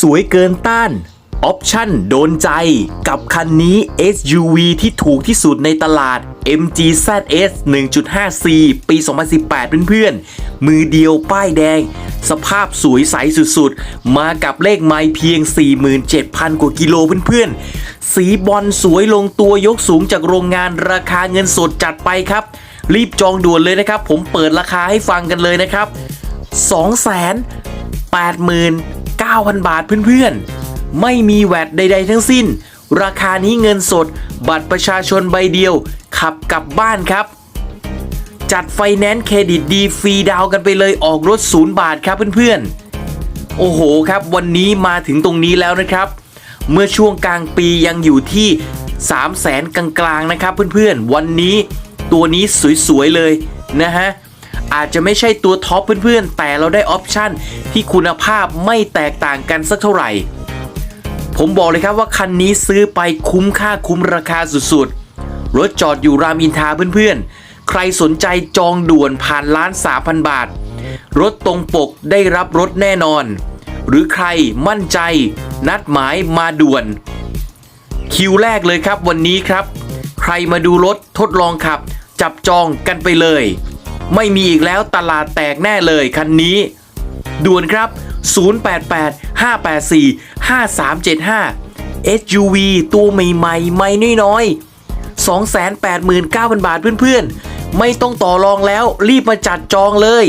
สวยเกินต้านออปชั่นโดนใจ กับคันนี้ SUV ที่ถูกที่สุดในตลาด MG ZS 1.5C ปี 2018 เพื่อนๆ มือเดียวป้ายแดง สภาพสวยใสสุดๆ มากับเลขไมล์เพียง 47,000 กว่ากิโลเพื่อนๆ สีบอลสวยลงตัวยกสูงจากโรงงานราคาเงินสดจัดไปครับ รีบจองด่วนเลยนะครับ ผมเปิดราคาให้ฟังกันเลยนะครับ 2 8 0 0 0 9,000 บาทเพื่อนๆ ไม่มีแวดใด ๆ ทั้งสิ้น ราคานี้เงินสด บัตรประชาชนใบเดียว ขับกลับบ้านครับ จัดไฟแนนซ์เครดิตดีฟรีดาวกันไปเลยออกรถศูนย์บาทครับเพื่อนๆ โอ้โหครับวันนี้มาถึงตรงนี้แล้วนะครับ เมื่อช่วงกลางปียังอยู่ที่ 3 0 0แสนกลางๆนะครับเพื่อนๆ วันนี้ตัวนี้สวยๆเลยนะฮะ อาจจะไม่ใช่ตัวท็อปเพื่อนๆ แต่เราได้ออปชั่นที่คุณภาพไม่แตกต่างกันสักเท่าไหร่ ผมบอกเลยครับว่าคันนี้ซื้อไปคุ้มค่าคุ้มราคาสุดๆ รถจอดอยู่รามอินทราเพื่อนๆ ใครสนใจจองด่วนผ่านล้าน3,000บาท รถตรงปกได้รับรถแน่นอน หรือใครมั่นใจ นัดหมายมาด่วน คิวแรกเลยครับวันนี้ครับ ใครมาดูรถทดลองขับ จับจองกันไปเลย ไม่มีอีกแล้วตลาดแตกแน่เลยคันนี้ ด่วนครับ 088 584 5375 SUV ตัวใหม่ๆ ไม่น้อยๆ 289,000 บาทเพื่อนๆ ไม่ต้องต่อรองแล้วรีบมาจัดจองเลย